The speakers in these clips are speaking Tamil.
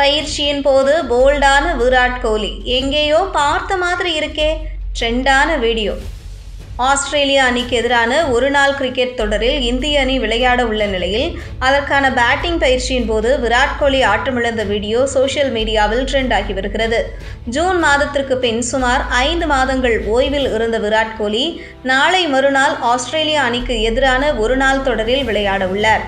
பயிற்சியின் போது போல்டான விராட் கோலி. எங்கேயோ பார்த்த மாதிரி இருக்கே ட்ரெண்டான வீடியோ ஆஸ்திரேலியா அணிக்கு எதிரான ஒரு நாள் கிரிக்கெட் தொடரில் இந்திய அணி விளையாட உள்ள நிலையில் அதற்கான பேட்டிங் பயிற்சியின் போது விராட் கோலி ஆட்டமிழந்த வீடியோ சோஷியல் மீடியாவில் ட்ரெண்ட் ஆகி வருகிறது. ஜூன் மாதத்திற்கு பின் சுமார் ஐந்து மாதங்கள் ஓய்வில் இருந்த விராட் கோலி நாளை மறுநாள் ஆஸ்திரேலியா அணிக்கு எதிரான ஒரு நாள் தொடரில் விளையாட உள்ளார்.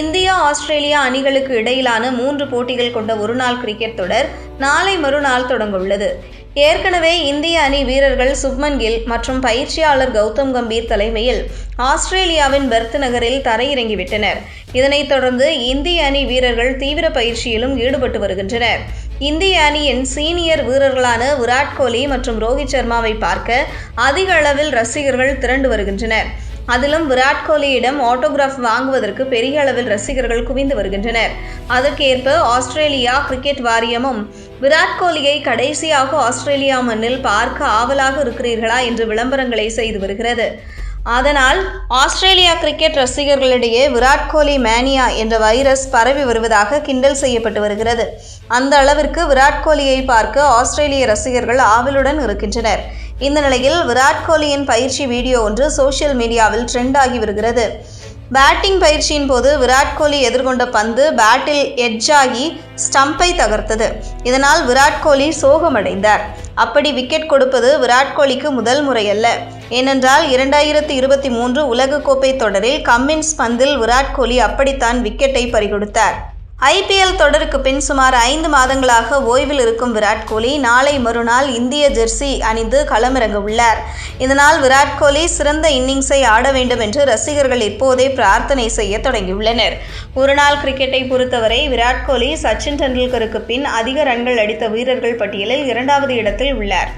இந்தியா ஆஸ்திரேலியா அணிகளுக்கு இடையிலான மூன்று போட்டிகள் கொண்ட ஒருநாள் கிரிக்கெட் தொடர் நாளை மறுநாள் தொடங்க உள்ளது ஏற்கனவே இந்திய அணி வீரர்கள் சுப்மன் கில் மற்றும் பயிற்சியாளர் கௌதம் கம்பீர் தலைமையில் ஆஸ்திரேலியாவின் பெர்த் நகரில் தரையிறங்கிவிட்டனர். இதனைத் தொடர்ந்து இந்திய அணி வீரர்கள் தீவிர பயிற்சியிலும் ஈடுபட்டு வருகின்றனர். இந்திய அணியின் சீனியர் வீரர்களான விராட் கோலி மற்றும் ரோஹித் சர்மாவை பார்க்க அதிக அளவில் ரசிகர்கள் திரண்டு வருகின்றனர். அதிலும் விராட் கோலியிடம் ஆட்டோகிராஃப் வாங்குவதற்கு பெரிய அளவில் ரசிகர்கள் குவிந்து வருகின்றனர். அதற்கேற்ப ஆஸ்திரேலியா கிரிக்கெட் வாரியமும் விராட் கோலியை கடைசியாக ஆஸ்திரேலியா மண்ணில் பார்க்க ஆவலாக இருக்கிறீர்களா என்று விளம்பரங்களை செய்து வருகிறது. அதனால் ஆஸ்திரேலியா கிரிக்கெட் ரசிகர்களிடையே விராட் கோலி மேனியா என்ற வைரஸ் பரவி வருவதாக கிண்டல் செய்யப்பட்டு வருகிறது. அந்த அளவிற்கு விராட் கோலியை பார்க்க ஆஸ்திரேலிய ரசிகர்கள் ஆவலுடன் இருக்கின்றனர். இந்த நிலையில் விராட் கோலியின் பயிற்சி வீடியோ ஒன்று சோஷியல் மீடியாவில் ட்ரெண்ட் ஆகி வருகிறது. பேட்டிங் பயிற்சியின் போது விராட் கோலி எதிர்கொண்ட பந்து பேட்டில் எட்ஜாகி ஸ்டம்பை தகர்த்தது. இதனால் விராட் கோலி சோகமடைந்தார். அப்படி விக்கெட் கொடுப்பது விராட் கோலிக்கு முதல் முறையல்ல. ஏனென்றால் இரண்டாயிரத்தி இருபத்தி மூன்று உலகக்கோப்பை தொடரில் கம்மின்ஸ் பந்தில் விராட் கோலி அப்படித்தான் விக்கெட்டை பறிகொடுத்தார். ஐபிஎல் தொடருக்கு பின் சுமார் ஐந்து மாதங்களாக ஓய்வில் இருக்கும் விராட் கோலி நாளை மறுநாள் இந்திய ஜெர்சி அணிந்து களமிறங்க உள்ளார். இதனால் விராட் கோலி சிறந்த இன்னிங்ஸை ஆட வேண்டும் என்று ரசிகர்கள் இப்போதே பிரார்த்தனை செய்ய தொடங்கியுள்ளனர். ஒருநாள் கிரிக்கெட்டை பொறுத்தவரை விராட் கோலி சச்சின் டெண்டுல்கருக்கு பின் அதிக ரன்கள் அடித்த வீரர்கள் பட்டியலில் இரண்டாவது இடத்தில் உள்ளார்.